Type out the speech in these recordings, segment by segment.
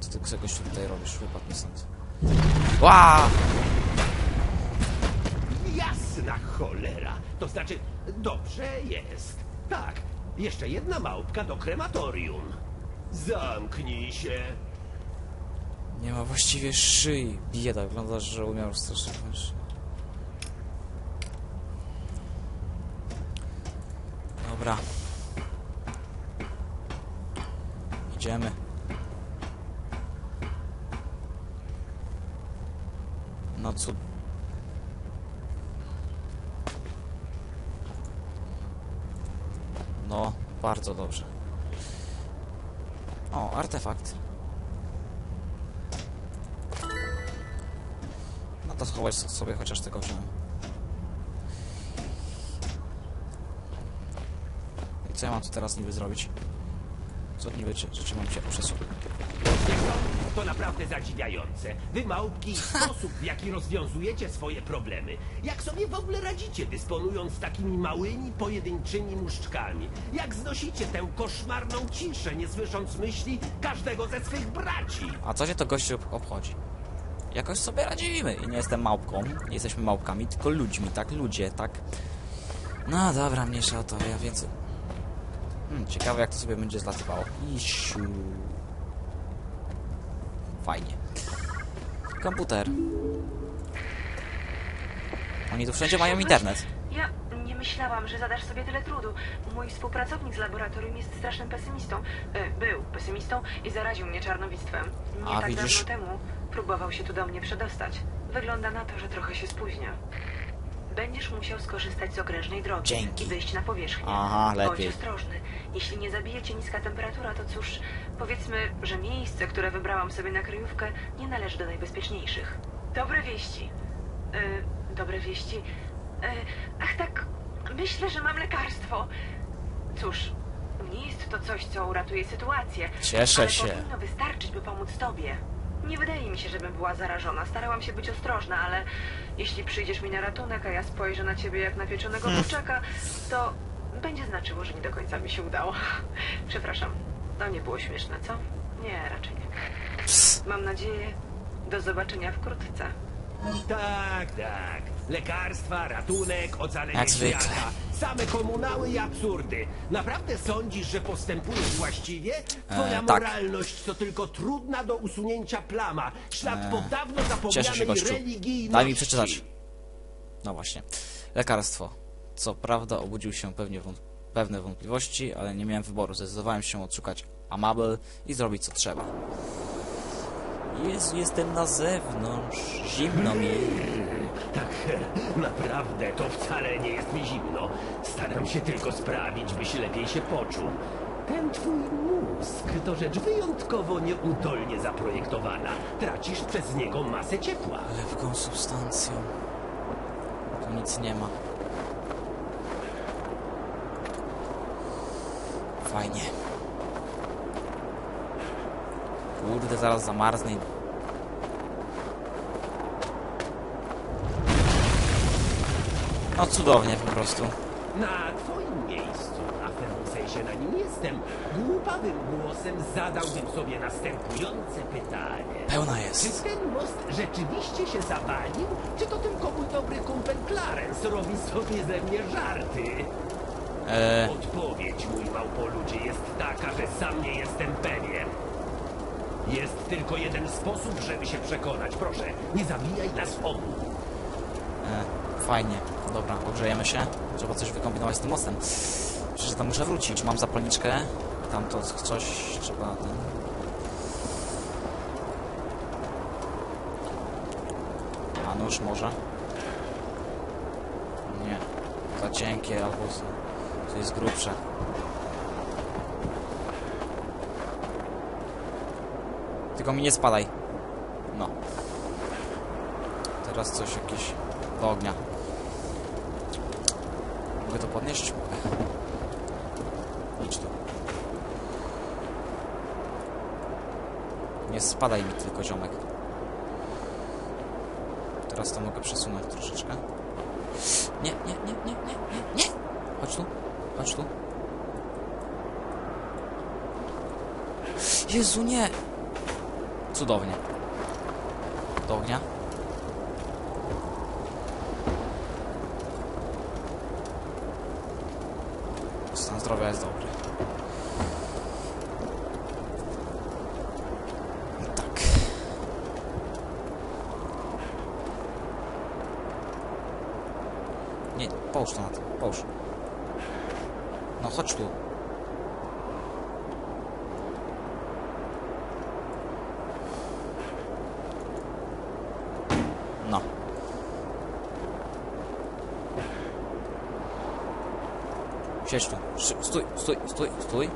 Co ty czegoś tutaj robisz? Wypadł mi stąd. Ła! Jasna cholera! To znaczy, dobrze jest. Tak, jeszcze jedna małpka do krematorium. Zamknij się. Nie ma właściwie szyi. Bieda, wygląda, że umiał strasznie. Dobra. Idziemy. Cud. No, bardzo dobrze. O, artefakt. No to schować sobie chociaż tego wziąłem. I co ja mam tu teraz niby zrobić? Co niby czy, rzeczy mam się przesunąć? To naprawdę zadziwiające. Wy małpki, sposób w jaki rozwiązujecie swoje problemy. Jak sobie w ogóle radzicie, dysponując takimi małymi, pojedynczymi muszczkami? Jak znosicie tę koszmarną ciszę, nie słysząc myśli każdego ze swych braci? A co się to gościu obchodzi? Jakoś sobie radzimy i nie jestem małpką, nie jesteśmy małpkami, tylko ludźmi, tak? Ludzie, tak? No dobra, mniejsza o to, ja więcej... Hmm, ciekawe jak to sobie będzie zlatywało. Isiu. Fajnie. Komputer. Oni tu wszędzie mają internet. Ja nie myślałam, że zadasz sobie tyle trudu. Mój współpracownik z laboratorium jest strasznym pesymistą. E, był pesymistą i zaraził mnie czarnowictwem. Nie A, tak widzisz? dawno temu próbował się tu do mnie przedostać. Wygląda na to, że trochę się spóźnia. Będziesz musiał skorzystać z okrężnej drogi Dzięki. i wyjść na powierzchnię. Aha, lepiej. Bądź ostrożny. Jeśli nie zabije cię niska temperatura, to cóż, powiedzmy, że miejsce, które wybrałam sobie na kryjówkę, nie należy do najbezpieczniejszych. Dobre wieści. Y, dobre wieści. Y, ach tak, myślę, że mam lekarstwo. Cóż, nie jest to coś, co uratuje sytuację. Cieszę ale się. powinno wystarczyć, by pomóc tobie. Nie wydaje mi się, żebym była zarażona. Starałam się być ostrożna, ale jeśli przyjdziesz mi na ratunek, a ja spojrzę na ciebie jak na pieczonego Hmm. kurczaka, to będzie znaczyło, że nie do końca mi się udało. Przepraszam, to nie było śmieszne, co? Nie, raczej nie. Mam nadzieję, do zobaczenia wkrótce. Tak, tak. Lekarstwa, ratunek, ocalenie Jak zwykle. świata. Same komunały i absurdy. Naprawdę sądzisz, że postępujesz właściwie? Twoja E, tak. moralność to tylko trudna do usunięcia plama. Ślad po dawno Cieszę się, zapomnianej gościu. religijności. Daj mi przeczytać. No właśnie. Lekarstwo. Co prawda obudził się pewnie wąt pewne wątpliwości, ale nie miałem wyboru. Zdecydowałem się odszukać Amabel i zrobić co trzeba. Jezu, jestem na zewnątrz. Zimno mi. Tak, naprawdę, to wcale nie jest mi zimno. Staram się tylko sprawić, byś lepiej się poczuł. Ten twój mózg to rzecz wyjątkowo nieudolnie zaprojektowana. Tracisz przez niego masę ciepła. Lewką substancją. Tu nic nie ma. Fajnie. Kurde, zaraz zamarznę. No cudownie po prostu. Na twoim miejscu, a w pewnym sensie na nim jestem, głupawym głosem zadałbym sobie następujące pytanie. Pełna Czy jest. ten most rzeczywiście się zawalił? Czy to tylko mój dobry kumpel Clarence robi sobie ze mnie żarty? E, Odpowiedź, mój małpoludzie, jest taka, że sam nie jestem pewien. Jest tylko jeden sposób, żeby się przekonać. Proszę, nie zabijaj nas obu. e, fajnie. Dobra, ogrzejemy się. Trzeba coś wykombinować z tym mostem. Przecież tam muszę wrócić. Mam zapalniczkę. Tam to coś trzeba... Ten... A nóż może? Nie. Za cienkie albo to jest grubsze. Tylko mi nie spadaj. No. Teraz coś jakieś do ognia. Mogę to podnieść? Idź tu. Nie spadaj mi tylko, ziomek. Teraz to mogę przesunąć troszeczkę. Nie, nie, nie, nie, nie, nie, nie! Chodź tu, chodź tu. Jezu, nie! Cudownie. Do ognia. Stan zdrowia jest dobry. Tak. Nie, połóż to na to, połóż. No chodź tu. Siedź tu. Stój, stój, stój, stój.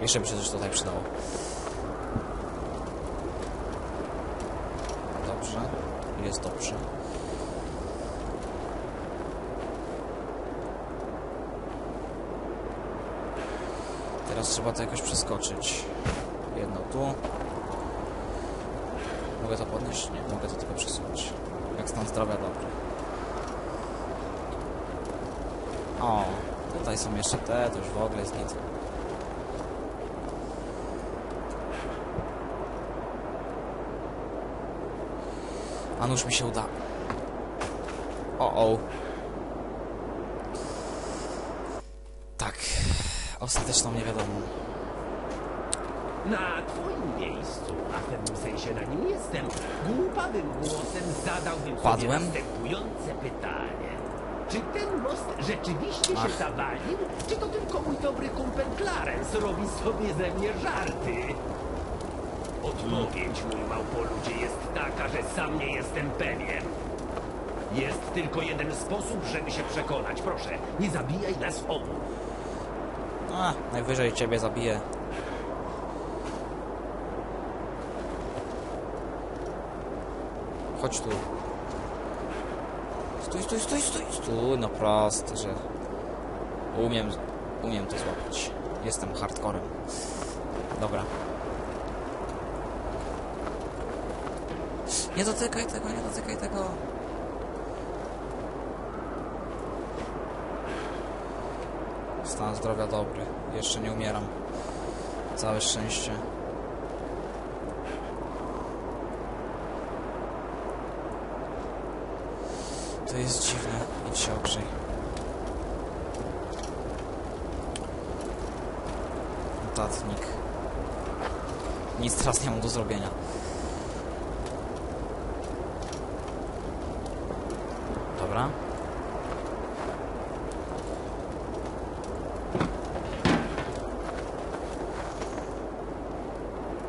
Jeszcze by się coś tutaj przydało. Dobrze. Jest dobrze. Teraz trzeba to jakoś przeskoczyć. Jedno tu. Mogę to podnieść? Nie, mogę to tylko przesunąć. Jak stan zdrowia dobry. O, tutaj są jeszcze te, to już w ogóle jest nic. A nuż mi się uda. O, o. Tak. Ostateczną nie wiadomo. Na twoim miejscu, a w pewnym sensie na nim jestem, głupawym głosem zadałbym Padłem? sobie następujące pytanie. Czy ten most rzeczywiście się Ach. zawalił, czy to tylko mój dobry kumpel Clarence robi sobie ze mnie żarty? Odpowiedź, mój małpoludzie, jest taka, że sam nie jestem pewien. Jest tylko jeden sposób, żeby się przekonać. Proszę, nie zabijaj nas obu. A, najwyżej ciebie zabiję. Chodź tu. Stój, stój, stój, stój, stój, no proste, że... Umiem, umiem to złapać. Jestem hardcorem. Dobra. Nie dotykaj tego, nie dotykaj tego. Stan zdrowia dobry. Jeszcze nie umieram. Całe szczęście. To jest dziwne. Idź się ogrzej. Notatnik. Nic teraz nie mam do zrobienia. Dobra.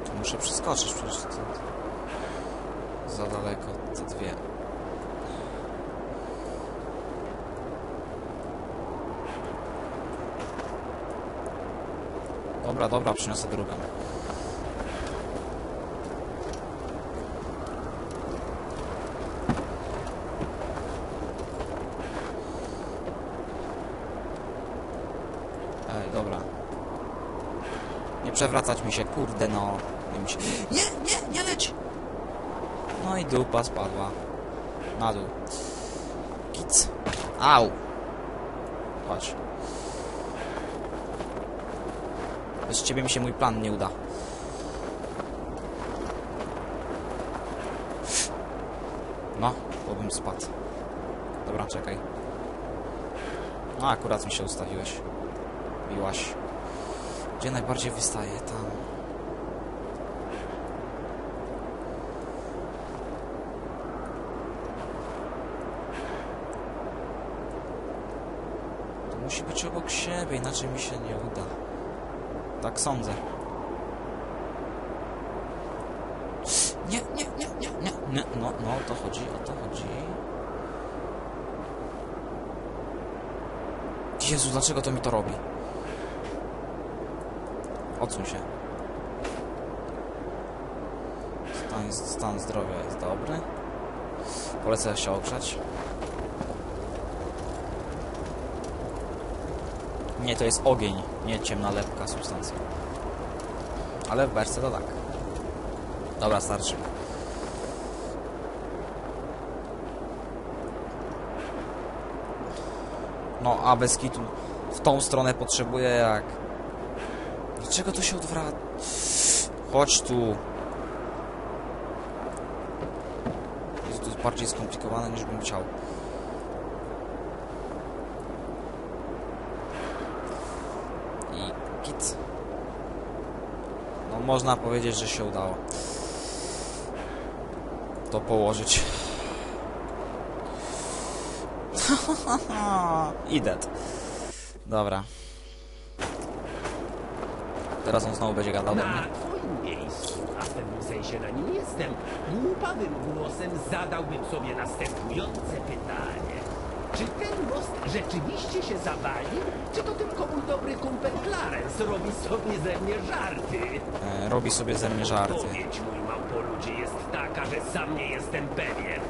Tu muszę przeskoczyć przecież to... Za daleko te dwie. Dobra, dobra, przyniosę drugą. Ej, dobra. Nie przewracać mi się, kurde no. Nie, mi się... nie, nie, nie leć! No i dupa spadła. Na dół. Kic. Au! Chodź. Bez ciebie mi się mój plan nie uda. No, bo bym spadł. Dobra, czekaj. No, akurat mi się ustawiłeś. Biłaś. Gdzie najbardziej wystaje? Tam. To musi być obok siebie, inaczej mi się nie uda. Tak sądzę. Nie, nie, nie, nie, nie, nie. No, no, o to chodzi, o to chodzi. Jezu, dlaczego to mi to robi? Odsuń się. Stan, stan zdrowia jest dobry. Polecę się ogrzać. Nie, to jest ogień, nie ciemna, lepka substancja. Ale w berce to tak. Dobra, starczy. No, a bez kitu w tą stronę potrzebuję jak... Dlaczego to się odwraca? Chodź tu. Jest to bardziej skomplikowane niż bym chciał. I git. No można powiedzieć, że się udało. To położyć. I dead. Dobra. Teraz on znowu będzie gadał do mnie. Na twoim miejscu, a w pewnym sensie na nim jestem, głupawym głosem zadałbym sobie następujące pytanie. Czy ten most rzeczywiście się zawalił, czy to tylko mój dobry kumpel Clarence robi sobie ze mnie żarty? E, robi sobie ze mnie żarty. Odpowiedź, mój małpoludzie, jest taka, że sam nie jestem pewien.